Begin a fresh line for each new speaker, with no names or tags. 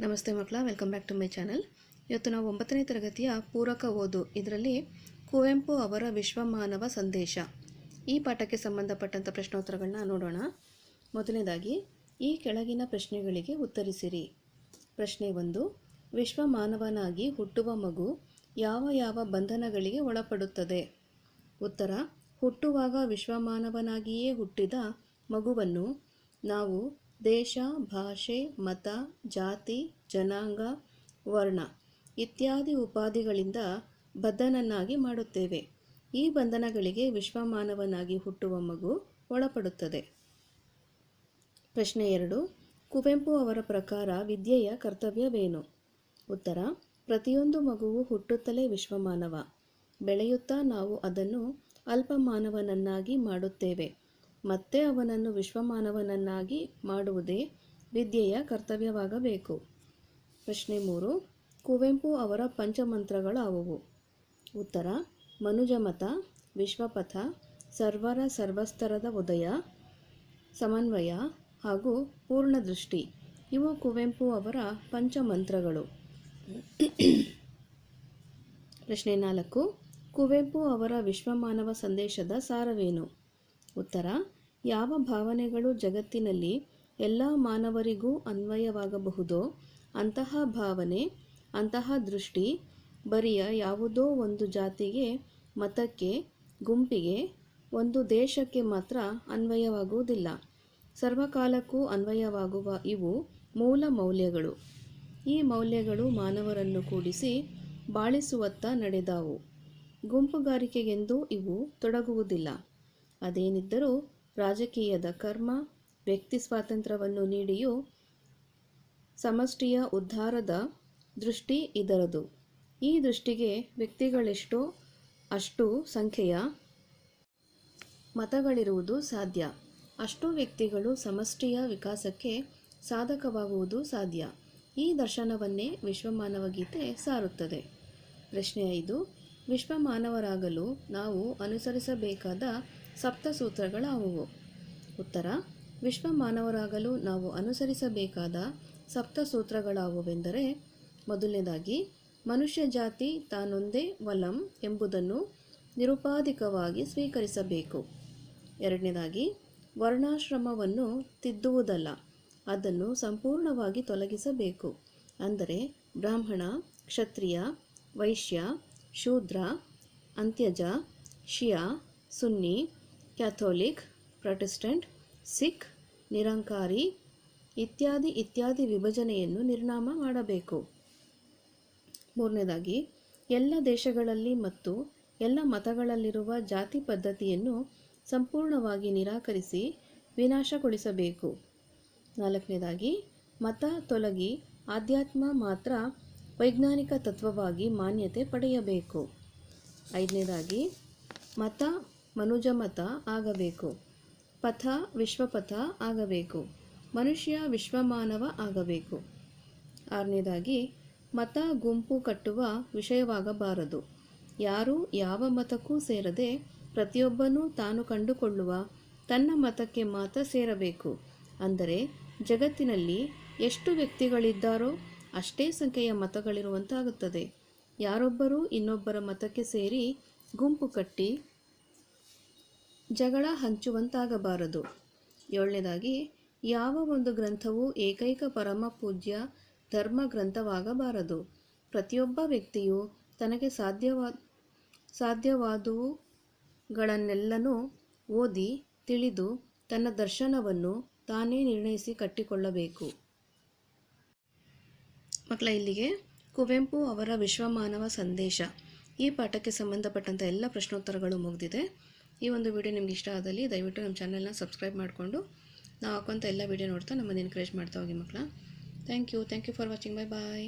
ನಮಸ್ತೆ ಮಕ್ಕಳ welcome back to my channel ಇವತ್ತು ನಾವು ಒಂಬತ್ತನೇ ತರಗತಿಯ ಪೂರಕ ಓದು. ಇದರಲ್ಲಿ ಕುವೆಂಪು ಅವರ ವಿಶ್ವಮಾನವ ಸಂದೇಶ. ಈ ಪಾಠಕ್ಕೆ ಸಂಬಂಧಪಟ್ಟಂಥ ಪ್ರಶ್ನೋತ್ತರಗಳನ್ನ ನೋಡೋಣ. ಮೊದಲನೇದಾಗಿ, ಈ ಕೆಳಗಿನ ಪ್ರಶ್ನೆಗಳಿಗೆ ಉತ್ತರಿಸಿರಿ. ಪ್ರಶ್ನೆ ಒಂದು, ವಿಶ್ವಮಾನವನಾಗಿ ಹುಟ್ಟುವ ಮಗು ಯಾವ ಯಾವ ಬಂಧನಗಳಿಗೆ ಒಳಪಡುತ್ತದೆ? ಉತ್ತರ, ಹುಟ್ಟುವಾಗ ವಿಶ್ವಮಾನವನಾಗಿಯೇ ಹುಟ್ಟಿದ ಮಗುವನ್ನು ನಾವು ದೇಶ, ಭಾಷೆ, ಮತ, ಜಾತಿ, ಜನಾಂಗ, ವರ್ಣ ಇತ್ಯಾದಿ ಉಪಾಧಿಗಳಿಂದ ಬದ್ಧನನ್ನಾಗಿ ಮಾಡುತ್ತೇವೆ. ಈ ಬಂಧನಗಳಿಗೆ ವಿಶ್ವಮಾನವನಾಗಿ ಹುಟ್ಟುವ ಮಗು ಒಳಪಡುತ್ತದೆ. ಪ್ರಶ್ನೆ ಎರಡು. ಕುವೆಂಪು ಅವರ ಪ್ರಕಾರ ವಿದ್ಯೆಯ ಕರ್ತವ್ಯವೇನು? ಉತ್ತರ. ಪ್ರತಿಯೊಂದು ಮಗುವು ಹುಟ್ಟುತ್ತಲೇ ವಿಶ್ವಮಾನವ. ಬೆಳೆಯುತ್ತಾ ನಾವು ಅದನ್ನು ಅಲ್ಪಮಾನವನನ್ನಾಗಿ ಮಾಡುತ್ತೇವೆ. ಮತ್ತೆ ಅವನನ್ನು ವಿಶ್ವಮಾನವನನ್ನಾಗಿ ಮಾಡುವುದೇ ವಿದ್ಯೆಯ ಕರ್ತವ್ಯವಾಗಬೇಕು. ಪ್ರಶ್ನೆ ಮೂರು, ಕುವೆಂಪು ಅವರ ಪಂಚಮಂತ್ರಗಳಾವುವು? ಉತ್ತರ, ಮನುಜಮತ, ವಿಶ್ವಪಥ, ಸರ್ವರ ಸರ್ವಸ್ತರದ ಉದಯ, ಸಮನ್ವಯ ಹಾಗೂ ಪೂರ್ಣ ದೃಷ್ಟಿ ಇವು ಕುವೆಂಪು ಅವರ ಪಂಚಮಂತ್ರಗಳು. ಪ್ರಶ್ನೆ ನಾಲ್ಕು, ಕುವೆಂಪು ಅವರ ವಿಶ್ವಮಾನವ ಸಂದೇಶದ ಸಾರವೇನು? ಉತ್ತರ ಯಾವ ಭಾವನೆಗಳು ಜಗತ್ತಿನಲ್ಲಿ ಎಲ್ಲ ಮಾನವರಿಗೂ ಅನ್ವಯವಾಗಬಹುದೋ ಅಂತಹ ಭಾವನೆ, ಅಂತಹ ದೃಷ್ಟಿ ಬರಿಯ ಯಾವುದೋ ಒಂದು ಜಾತಿಗೆ, ಮತಕ್ಕೆ, ಗುಂಪಿಗೆ, ಒಂದು ದೇಶಕ್ಕೆ ಮಾತ್ರ ಅನ್ವಯವಾಗುವುದಿಲ್ಲ. ಸರ್ವಕಾಲಕ್ಕೂ ಅನ್ವಯವಾಗುವ ಇವು ಮೂಲ ಮೌಲ್ಯಗಳು. ಈ ಮೌಲ್ಯಗಳು ಮಾನವರನ್ನು ಕೂಡಿಸಿ ಬಾಳಿಸುವತ್ತ ನಡೆದಾವು. ಗುಂಪುಗಾರಿಕೆಗೆಂದು ಇವು ತೊಡಗುವುದಿಲ್ಲ. ಅದೇನಿದ್ದರೂ ರಾಜಕೀಯದ ಕರ್ಮ, ವ್ಯಕ್ತಿ ಸ್ವಾತಂತ್ರ್ಯವನ್ನು ನೀಡಿಯೂ ಸಮಷ್ಟಿಯ ಉದ್ಧಾರದ ದೃಷ್ಟಿ ಇದರದು. ಈ ದೃಷ್ಟಿಗೆ ವ್ಯಕ್ತಿಗಳೆಷ್ಟೋ ಅಷ್ಟು ಸಂಖ್ಯೆಯ ಮತಗಳಿರುವುದು ಸಾಧ್ಯ. ಅಷ್ಟು ವ್ಯಕ್ತಿಗಳು ಸಮಷ್ಟಿಯ ವಿಕಾಸಕ್ಕೆ ಸಾಧಕವಾಗುವುದು ಸಾಧ್ಯ. ಈ ದರ್ಶನವನ್ನೇ ವಿಶ್ವಮಾನವ ಗೀತೆ ಸಾರುತ್ತದೆ. ಪ್ರಶ್ನೆ ಐದು, ವಿಶ್ವಮಾನವರಾಗಲು ನಾವು ಅನುಸರಿಸಬೇಕಾದ ಸಪ್ತಸೂತ್ರಗಳಾವುವು? ಉತ್ತರ ವಿಶ್ವ ಮಾನವರಾಗಲು ನಾವು ಅನುಸರಿಸಬೇಕಾದ ಸಪ್ತಸೂತ್ರಗಳಾವುವೆಂದರೆ, ಮೊದಲನೇದಾಗಿ ಮನುಷ್ಯ ಜಾತಿ ತಾನೊಂದೇ ವಲಂ ಎಂಬುದನ್ನು ನಿರುಪಾಧಿಕವಾಗಿ ಸ್ವೀಕರಿಸಬೇಕು. ಎರಡನೇದಾಗಿ, ವರ್ಣಾಶ್ರಮವನ್ನು ತಿದ್ದುವುದಲ್ಲ, ಅದನ್ನು ಸಂಪೂರ್ಣವಾಗಿ ತೊಲಗಿಸಬೇಕು. ಅಂದರೆ, ಬ್ರಾಹ್ಮಣ, ಕ್ಷತ್ರಿಯ, ವೈಶ್ಯ, ಶೂದ್ರ, ಅಂತ್ಯಜ, ಶಿಯ, ಸುನ್ನಿ ಕ್ಯಾಥೋಲಿಕ್ ಪ್ರೊಟೆಸ್ಟೆಂಟ್ ಸಿಖ್ ನಿರಂಕಾರಿ ಇತ್ಯಾದಿ ಇತ್ಯಾದಿ ವಿಭಜನೆಯನ್ನು ನಿರ್ನಾಮ ಮಾಡಬೇಕು. ಮೂರನೇದಾಗಿ, ಎಲ್ಲ ದೇಶಗಳಲ್ಲಿ ಮತ್ತು ಎಲ್ಲ ಮತಗಳಲ್ಲಿರುವ ಜಾತಿ ಪದ್ಧತಿಯನ್ನು ಸಂಪೂರ್ಣವಾಗಿ ನಿರಾಕರಿಸಿ ವಿನಾಶಗೊಳಿಸಬೇಕು. ನಾಲ್ಕನೇದಾಗಿ, ಮತ ತೊಲಗಿ ಆಧ್ಯಾತ್ಮ ಮಾತ್ರ ವೈಜ್ಞಾನಿಕ ತತ್ವವಾಗಿ ಮಾನ್ಯತೆ ಪಡೆಯಬೇಕು. ಐದನೇದಾಗಿ, ಮತ ಮನುಜ ಮತ ಆಗಬೇಕು. ಪಥ ವಿಶ್ವಪಥ ಆಗಬೇಕು. ಮನುಷ್ಯ ವಿಶ್ವಮಾನವ ಆಗಬೇಕು. ಆರನೇದಾಗಿ, ಮತ ಗುಂಪು ಕಟ್ಟುವ ವಿಷಯವಾಗಬಾರದು. ಯಾರೂ ಯಾವ ಮತಕ್ಕೂ ಸೇರದೆ ಪ್ರತಿಯೊಬ್ಬನೂ ತಾನು ಕಂಡುಕೊಳ್ಳುವ ತನ್ನ ಮತಕ್ಕೆ ಮಾತ್ರ ಸೇರಬೇಕು. ಅಂದರೆ, ಜಗತ್ತಿನಲ್ಲಿ ಎಷ್ಟು ವ್ಯಕ್ತಿಗಳಿದ್ದಾರೋ ಅಷ್ಟೇ ಸಂಖ್ಯೆಯ ಮತಗಳಿರುವಂತಾಗುತ್ತದೆ. ಯಾರೊಬ್ಬರೂ ಇನ್ನೊಬ್ಬರ ಮತಕ್ಕೆ ಸೇರಿ ಗುಂಪು ಕಟ್ಟಿ ಜಗಳ ಹಂಚುವಂತಾಗಬಾರದು. ಏಳನೇದಾಗಿ, ಯಾವ ಒಂದು ಗ್ರಂಥವು ಏಕೈಕ ಪರಮ ಪೂಜ್ಯ ಧರ್ಮ ಗ್ರಂಥವಾಗಬಾರದು. ಪ್ರತಿಯೊಬ್ಬ ವ್ಯಕ್ತಿಯು ತನಗೆ ಸಾಧ್ಯವಾ, ಸಾಧ್ಯವಾದವುಗಳನ್ನೆಲ್ಲನೂ ಓದಿ ತಿಳಿದು ತನ್ನ ದರ್ಶನವನ್ನು ತಾನೇ ನಿರ್ಣಯಿಸಿ ಕಟ್ಟಿಕೊಳ್ಳಬೇಕು. ಮಕ್ಕಳ, ಇಲ್ಲಿಗೆ ಕುವೆಂಪು ಅವರ ವಿಶ್ವಮಾನವ ಸಂದೇಶ. ಈ ಪಾಠಕ್ಕೆ ಸಂಬಂಧಪಟ್ಟಂಥ ಎಲ್ಲ ಪ್ರಶ್ನೋತ್ತರಗಳು ಮುಗಿದಿದೆ. ಈ ಒಂದು ವಿಡಿಯೋ ನಿಮ್ಗೆ ಇಷ್ಟ ಆದಲ್ಲಿ ದಯವಿಟ್ಟು ನಮ್ಮ ಚಾನಲ್ನ ಸಬ್ಸ್ಕ್ರೈಬ್ ಮಾಡಿಕೊಂಡು ನಾವು ಹಾಕುವಂಥ ಎಲ್ಲ ವಿಡಿಯೋ ನೋಡ್ತಾ ನಮ್ಮನ್ನು ಎನ್ಕರೇಜ್ ಮಾಡ್ತಾ ಹೋಗಿ ಮಕ್ಕಳ. Thank you thank you for watching bye bye